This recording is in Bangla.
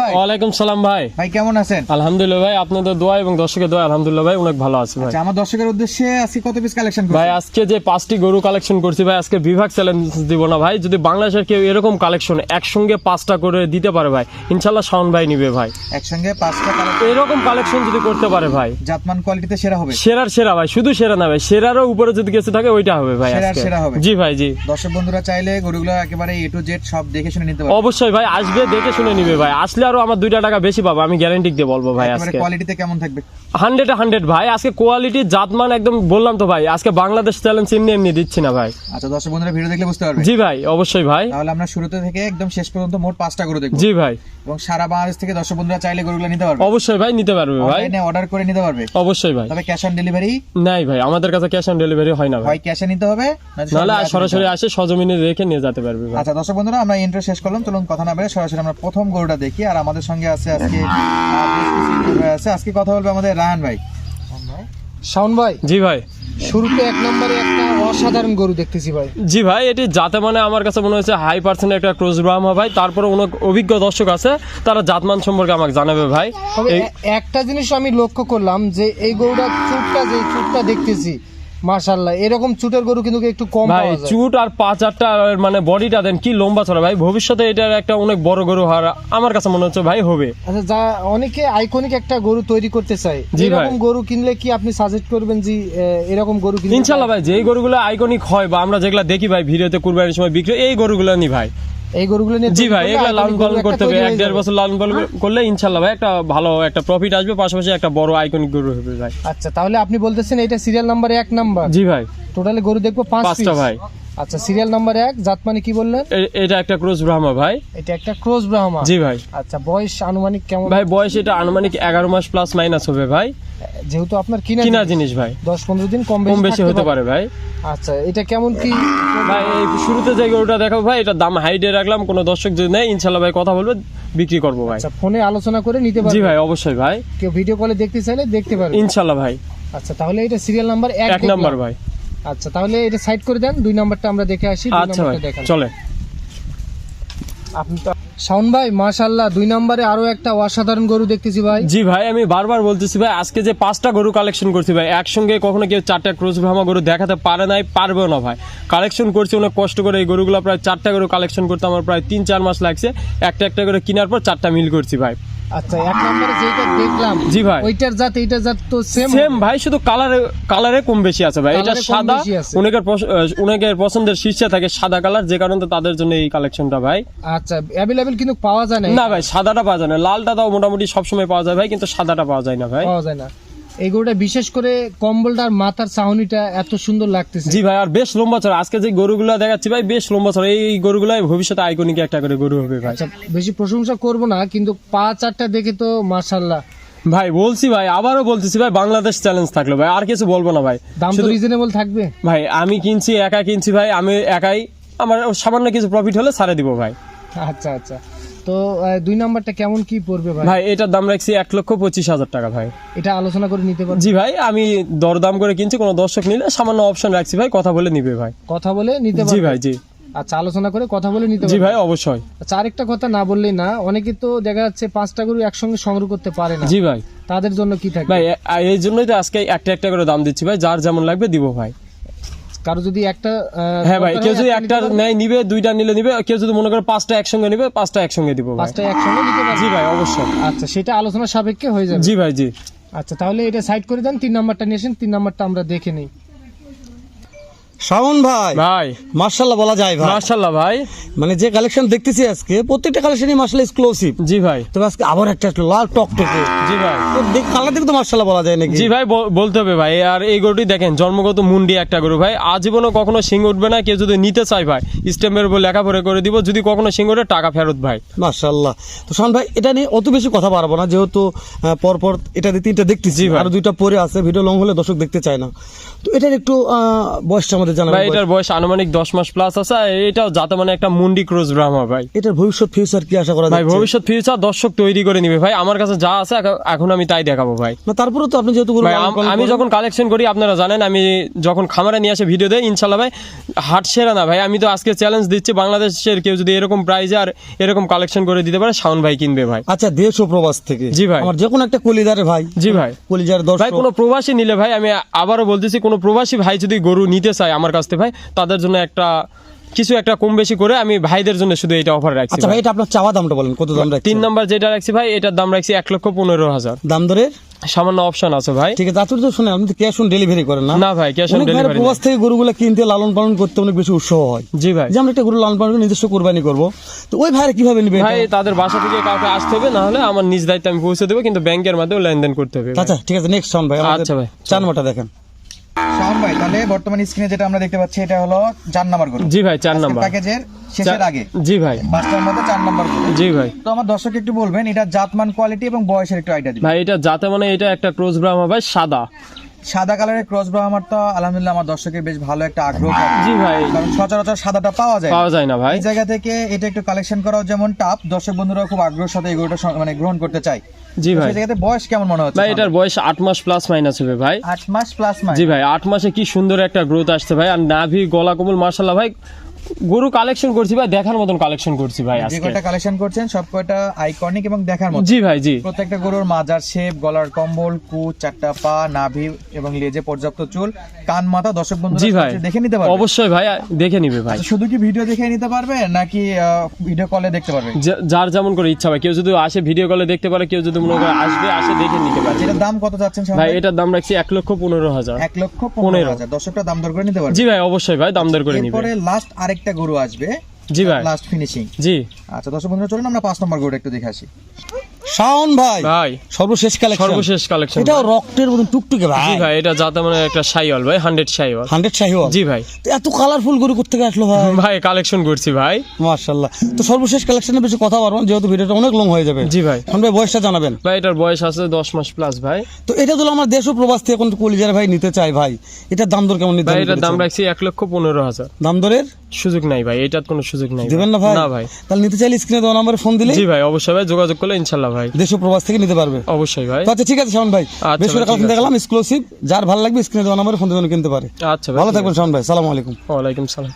ভাই? ওয়ালাইকুম সালাম ভাই। ভাই কেমন আছেন? আলহামদুলিল্লাহ ভাই আপনাদের দোয়া এবং দর্শকের দোয়া আলহামদুলিল্লাহ ভাই অনেক ভালো আছে ভাই। আচ্ছা আমার দর্শকের উদ্দেশ্যে আজকে কত পিস কালেকশন ভাই আজকে যে পাঁচটি গরু কালেকশন করছি ভাই আজকে বিভাগ চ্যালেঞ্জ দিব না ভাই। যদি বাংলাদেশের কেউ এরকম কালেকশন একসঙ্গে পাঁচটা করে দিতে পারে ভাই ইনশাল্লাহ শাওন ভাই নিবে ভাই। একসঙ্গে পাঁচটা এরকম কালেকশন যদি করতে পারে ভাই জাতমান কোয়ালিটিতে সেরা হবে? সেরার সেরা ভাই শুধু সেরা না ভাই সেরারও উপরে যদি কিছু থাকে ওইটা হবে ভাই সেরার সেরা হবে। জি ভাই জি। দর্শক বন্ধুরা চাইলে গরুগুলো একেবারে এ টু জেড সব দেখে শুনে নিতে পারবে। অবশ্যই ভাই আসবে দেখে শুনে নিবে ভাই আসলে আরও আমার দুইটা টাকা বেশি পাবো আমি গ্যারান্টি দিয়ে বলব ভাই আজকে। কোয়ালিটিতে কেমন থাকবে? হান্ড্রেড হান্ড্রেড ভাই আজকে কোয়ালিটি জাতমান একদম বললাম তো ভাই আজকে বাংলাদেশ চ্যালেঞ্জ এমনি এমনি দিচ্ছি না ভাই। আচ্ছা দর্শক বন্ধুরা ভিডিও দেখলে বুঝতে পারবে। জি ভাই অবশ্যই ভাই। তাহলে আমরা শুরুতে থেকে একদম শেষ পর্যন্ত মোট পাঁচটা গরু দেখব। জি ভাই। এবং সারা বাংলাদেশ থেকে দর্শক বন্ধুরা চাইলে গরুগুলো নিতে পারবে। অবশ্যই ভাই নিতে পারবে ভাই। অনলাইনে অর্ডার করে নিতে পারবে। অবশ্যই ভাই। তবে ক্যাশ অন ডেলিভারি নাই ভাই আমাদের কাছে ক্যাশ অন ডেলিভারি হয় না ভাই। হয় ক্যাশে নিতে হবে নাহলে সরাসরি। আসে সজমিনে রেখে নিয়ে যেতে পারবে আচ্ছা দর্শক বন্ধুরা আমরা ইন্টার শেষ করলাম। চলুন কথা না বেড়ে সরাসরি আমরা প্রথম গরুটা দেখি আর আমাদের সঙ্গে আছে আজকে আছে। আজকে কথা বলবে আমাদের রাহান ভাই। শাওন ভাই জি ভাই। শুরুতে এক নম্বরে একটা অসাধারণ গরু দেখতেছি ভাই। জি ভাই এটি যাতে মানে আমার কাছে মনে হচ্ছে হাই পার্সেন্ট একটা ক্রোজ ব্রাহ্মা ভাই। তারপরে অনেক অভিজ্ঞ দর্শক আছে তারা জাতমান সম্পর্কে আমাকে জানাবে ভাই। একটা জিনিস আমি লক্ষ্য করলাম যে এই গরুটার চুটটা যে চুটটা দেখতেছি মাশাল্লাহ এরকম চুটের গরু কিন্তু একটু কম ভাই চুট আর পাচারটা মানে বডিটা দেন কি লম্বা ছড়া। ভাই ভবিষ্যতে এটার একটা অনেক বড় গরু হওয়ার আমার কাছে মনে হচ্ছে ভাই হবে। আচ্ছা যা অনেকে আইকনিক একটা গরু তৈরি করতে চায়। এরকম গরু কিনলে কি আপনি সাজেস্ট করবেন যে এরকম গরু কিনলে ইনশাল্লাহ ভাই যেই গরুগুলো আইকনিক হয় বা আমরা যেগুলো দেখি ভাই ভিডিওতে কুরবানির সময় বিক্রি এই গরুগুলো নি ভাই। এই গরুগুলো নিয়ে জি ভাই এগুলো লালন পালন করতে হবে এক দেড় বছর লালন পালন করলে ইনশাল্লাহ ভাই একটা ভালো একটা প্রফিট আসবে পাশাপাশি একটা বড় আইকনিক গরু হবে ভাই। আচ্ছা তাহলে আপনি বলতেছেন এটা সিরিয়াল নাম্বার এক নাম্বার জি ভাই। টোটালি গরু দেখব পাঁচ পাঁচটা ভাই। আচ্ছা সিরিয়াল নাম্বার এক জাত মানে কি বললেন? এটা একটা ক্রোজ ব্রাহ্মা ভাই। এটা একটা ক্রোজ ব্রাহ্মা জি ভাই। আচ্ছা বয়স আনুমানিক কেমন? ভাই বয়স এটা আনুমানিক এগারো মাস প্লাস মাইনাস হবে ভাই। যেহেতু আপনার কিনা কিনা জিনিস, ভাই। দশ পনেরো দিন কম কম বেশি হতে পারে। ভাই। আচ্ছা এটা কেমন কি? ভাই এই শুরুতে যে গরুটা দেখাবো ভাই এটা দাম হাইডে রাখলাম। কোনো দর্শক যদি নেয় ইনশাল্লাহ ভাই কথা বলবে বিক্রি করব ভাই। আচ্ছা ফোনে আলোচনা করে নিতে জি পারবে ভাই অবশ্যই ভাই। কেউ ভিডিও কলে দেখতে চাইলে দেখতে পারবে। ইনশাল্লাহ ভাই। আচ্ছা তাহলে এটা সিরিয়াল নাম্বার এক নাম্বার ভাই। আচ্ছা তাহলে এটা সাইড করে দেন দুই নাম্বারটা আমরা দেখে আসি আচ্ছা ভাই চলে। আপনি তো শাওন ভাই মাশাআল্লাহ দুই নম্বরে আরও একটা অসাধারণ গরু দেখতেছি ভাই। জি ভাই আমি বারবার বলতেছি ভাই আজকে যে পাঁচটা গরু কালেকশন করছি ভাই একসঙ্গে কখনো কেউ চারটা ক্রোজ ভ্রামা গরু দেখাতে পারে নাই পারবেও না ভাই। কালেকশন করছি অনেক কষ্ট করে এই গরুগুলো প্রায় চারটা গরু কালেকশন করতে আমার প্রায় তিন চার মাস লাগছে। একটা একটা করে কেনার পর চারটা মিল করছি ভাই। আচ্ছা এক নম্বরে যেটা দেখলাম জি ভাই। ওইটার জাত এইটার জাত তো সেম সেম ভাই শুধু কালারে কালারে কম বেশি আছে ভাই। এটা সাদা অনেকের অনেকের পছন্দের শীর্ষে থাকে সাদা কালার যে কারণে তাদের জন্য এই কালেকশনটা ভাই। আচ্ছা অ্যাভেলেবল কিন্তু পাওয়া যায় না না ভাই সাদাটা পাওয়া যায় না। লালটা তাও মোটামুটি সবসময় পাওয়া যায় ভাই কিন্তু সাদাটা পাওয়া যায় না ভাই। পাওয়া যায় না। এই গরুটা বিশেষ করে কম্বলটার মাথার চাহনিটা এত সুন্দর লাগতেছে। জি ভাই আর বেশ লম্বা ছড়া আজকে যে গরুগুলো দেখাচ্ছি ভাই বেশ লম্বা ছড়া এই গরুগুলাই ভবিষ্যতে আইকনিক একটা করে গরু হবে ভাই। আচ্ছা বেশি প্রশংসা করব না কিন্তু পা চারটা দেখে তো মাশাল্লাহ ভাই বলছি ভাই আবারও বলতেছি ভাই বাংলাদেশ চ্যালেঞ্জ থাকল ভাই। আর কিছু বলব না ভাই। দাম তো রিজনেবল থাকবে। ভাই আমি কিনছি একা কিনছি ভাই। আমি একাই আমার সামান্য কিছু প্রফিট হলে ছাড়ে দিব ভাই। আচ্ছা আচ্ছা। তো দুই নাম্বারটা কেমন কি পড়বে ভাই? ভাই এটার দাম রাখছি এক লক্ষ পঁচিশ হাজার টাকা ভাই। এটা আলোচনা করে নিতে পারবে জি ভাই আমি দরদাম করে কিনছি কোনো দর্শক নিলে সামান্য অপশন রাখছি ভাই কথা বলে নিবে ভাই। কথা বলে নিতে জি ভাই জি। আচ্ছা আলোচনা করে কথা বলে নিতে জি ভাই অবশ্যই। আচ্ছা আরেকটা কথা না বললেই না অনেকে তো দেখা যাচ্ছে পাঁচটা গরু একসঙ্গে সংগ্রহ করতে পারে না। জি ভাই। তাদের জন্য কি থাকে ভাই এই জন্যই তো আজকে একটা একটা করে দাম দিচ্ছি ভাই যার যেমন লাগবে দিব ভাই। কারও যদি একটা হ্যাঁ ভাই কেউ যদি একটা নেয় নিবে দুইটা নিলে নিবে কেউ যদি মনে করে পাঁচটা একসঙ্গে নিবে পাঁচটা একসঙ্গে দিব পাঁচটা একসঙ্গে নিতে পারবে। জি ভাই অবশ্যই। আচ্ছা সেটা আলোচনা সাপেক্ষে হয়ে যাবে। জি ভাই জি। আচ্ছা তাহলে এটা সাইড করে দেন তিন নাম্বারটা নিয়ে আসেন তিন নাম্বারটা আমরা দেখে নিই। শাওন ভাই। ভাই। মার্শাল্লাহ বলা যায় ভাই। মাশাল্লাহ ভাই। মানে যে কালেকশন দেখতেছি আজকে প্রত্যেকটা কালেকশনই মার্শাল এক্সক্লুসিভ জি ভাই। তবে আজকে আবার একটা লাল টকটকে জি ভাই। তো দেখ কালার দেখে তো মার্শাল্লাহ বলা যায় নাকি? জি ভাই বলতে হবে ভাই। আর এই গরুটি দেখেন জন্মগত মুন্ডি একটা গরু ভাই। আজীবনও কখনো সিং উঠবে না কেউ যদি নিতে চায় ভাই স্টেমের উপর লেখাপড়া করে দিব। যদি কখনো সিং ওঠে টাকা ফেরত ভাই। মার্শাল্লাহ তো শাওন ভাই এটা নিয়ে অত বেশি কথা পারব না। যেহেতু পরপর এটা দিয়ে তিনটা দেখতেছি। জি ভাই। আর দুইটা পরে আছে ভিডিও লং হলে দর্শক দেখতে চায় না। তো এটার একটু বয়সটা আমাদের ভাই এটার বয়স আনুমানিক দশ মাস প্লাস আছে এটাও যাতে মানে একটা মুন্ডি ব্রাহ্মা ভাই। এটার ভবিষ্যৎ ফিউচার কি আশা করা ভাই ভবিষ্যৎ ফিউচার দর্শক তৈরি করে নিবে ভাই। আমার কাছে যা আছে এখন- আমি তাই দেখাবো ভাই। না তারপরে তো আপনি যেহেতু ভাই আম- যখন কালেকশন করি আপনারা জানেন আমি যখন খামারে নিয়ে আসে ভিডিও দেয় ইনশাল্লাহ ভাই হাট সেরা না ভাই। আমি তো আজকে চ্যালেঞ্জ দিচ্ছি বাংলাদেশের কেউ যদি এরকম প্রাইজে আর এরকম কালেকশন করে দিতে পারে শাওন ভাই কিনবে ভাই। আচ্ছা দেশ ও প্রবাস থেকে। জি ভাই। আমার যে কোনো একটা কলিদারে ভাই। জি ভাই। কলিজার ভাই দর্শক। কোনো প্রবাসী নিলে ভাই আমি আবারও বলতেছি কোনো প্রবাসী ভাই যদি গরু নিতে চায় আমার কাছ থেকে ভাই তাদের জন্য একটা কিছু একটা কম বেশি করে আমি ভাইদের জন্য শুধু এটা অফার রাখছি আচ্ছা ভাই। এটা আপনার চাওয়া দামটা বলেন কত দাম রাখছেন? তিন নম্বর যেটা রাখছি ভাই এটার দাম রাখছি এক লক্ষ পনেরো হাজার। দাম দরের? সামান্য অপশন আছে ভাই। ঠিক আছে আপনি তো শুনেন আপনি ক্যাশ অন ডেলিভারি করেন না? না ভাই ক্যাশ অন ডেলিভারি প্রবাস থেকে গরুগুলো কিনতে লালন পালন করতে অনেক বেশি উৎসাহ হয়। জি ভাই। যে আমরা একটা গরু লালন পালন করে নিজস্ব কোরবানি করব। তো ওই ভাইরা কীভাবে নিবে? ভাই তাদের বাসা থেকে কাউকে আসতে হবে না হলে আমার নিজ দায়িত্বে আমি পৌঁছে দেবো কিন্তু ব্যাংকের মাধ্যমে লেনদেন করতে হবে আচ্ছা ঠিক আছে নেক্সট শাওন ভাই আচ্ছা ভাই। চার নম্বরটা দেখেন। শাওন ভাই তাহলে বর্তমান স্ক্রিনে যেটা আমরা দেখতে পাচ্ছি এটা হলো চার নাম্বার গরু। জি ভাই চার নাম্বার। প্যাকেজের শেষের আগে। জি ভাই। পাঁচটার মধ্যে চার নাম্বার জি ভাই। তো আমার দর্শক একটু বলবেন এটা জাতমান কোয়ালিটি এবং বয়সের একটু আইডিয়া দিন ভাই এটা যাতে মানে এটা একটা ক্রোজ ব্রাহ্মা ভাই সাদা। সাদা কালারের ক্রস ব্রাহ্মার তো আলহামদুলিল্লাহ আমার দর্শকের বেশ ভালো একটা আগ্রহ। জি ভাই। কারণ সচরাচর সাদাটা পাওয়া যায়। পাওয়া যায় না ভাই। এই জায়গা থেকে এটা একটু কালেকশন করাও যেমন টাপ দর্শক বন্ধুরা খুব আগ্রহের সাথে এই গরুটা মানে গ্রহণ করতে চাই জি ভাই। জায়গাতে বয়স কেমন মনে হচ্ছে ভাই এটার বয়স 8 মাস প্লাস মাইনাস হবে ভাই। 8 মাস প্লাস মাইনাস জি ভাই 8 মাসে কি সুন্দর একটা গ্রোথ আসছে ভাই। আর নাভি গলা কমল মাশাআল্লাহ ভাই গরু কালেকশন করছি ভাই দেখার মতন কালেকশন করছি ভাই আজকে। কয়টা কালেকশন করছেন সব কয়টা আইকনিক এবং দেখার মতো জি ভাই জি। প্রত্যেকটা গরুর মাজার শেপ গলার কম্বল কু চারটা পা নাভি এবং লেজে পর্যাপ্ত চুল কান মাথা দর্শক বন্ধুরা জি ভাই। দেখে নিতে পারবে? অবশ্যই ভাই দেখে নিবে ভাই। আচ্ছা, শুধু কি ভিডিও দেখে নিতে পারবে নাকি ভিডিও কলে দেখতে পারবে? যার যেমন করে ইচ্ছা ভাই কেউ যদি আসে ভিডিও কলে দেখতে পারে কেউ যদি মনে করে আসবে আসে দেখে নিতে পারে যেটার দাম কত শাওন ভাই? এটার দাম রাখছি এক লক্ষ পনেরো হাজার। এক লক্ষ পনেরো। হাজার। দর্শকটা দাম দর করে নিতে পারবে। জি ভাই অবশ্যই ভাই দাম দর করে নিবে। লাস্ট আরেকটা গরু আসবে জি ভাই। লাস্ট ফিনিশিং জি। আচ্ছা দর্শক বন্ধুরা চলুন আমরা পাঁচ নম্বর গরুটা একটু দেখে আসি। শাওন ভাই ভাই। সর্বশেষ কালেকশন সর্বশেষ কালেকশন এটাও রক্তের মতন টুকটুকে জি ভাই। ভাই এটা যাতে মানে একটা সাইওয়াল ভাই হান্ড্রেড সাইওয়াল হান্ড্রেড শাহিওয়াল জি ভাই। তো এত কালারফুল গরু করতে আসলো ভাই? ভাই কালেকশন করছি ভাই। মার্শাল্লাহ তো সর্বশেষ কালেকশনের বেশি কথা না, যেহেতু ভিডিওটা অনেক লং হয়ে যাবে। জি ভাই। শাওন ভাই বয়সটা জানাবেন। ভাই এটার বয়স আছে দশ মাস প্লাস ভাই। তো এটা তো আমার দেশ ও প্রবাস থেকে এখন কলিজার ভাই নিতে চাই ভাই। এটার দাম দর কেমন নিতে ভাই এটার দাম রাখছি এক লক্ষ পনেরো হাজার। দাম দরের? সুযোগ নাই ভাই এটার কোনো সুযোগ নাই দেবেন না ভাই? না ভাই। তাহলে নিতে চাইলে স্ক্রিনে দেওয়া নাম্বারে ফোন দিলে? জি ভাই অবশ্যই ভাই যোগাযোগ করলে ইনশাল্লাহ ভাই। দেশ প্রবাস থেকে নিতে পারবে। অবশ্যই ভাই। আচ্ছা ঠিক আছে শাওন ভাই। আচ্ছা বেশ করে কালেকশন দেখালাম এক্সক্লুসিভ যার ভালো লাগবে স্ক্রিনে দেওয়া নাম্বারে ফোন দিবেন কিনতে পারে। আচ্ছা ভালো থাকবেন শাওন ভাই সালাম আলাইকুম। ওয়া ওয়ালাইকুম সালাম।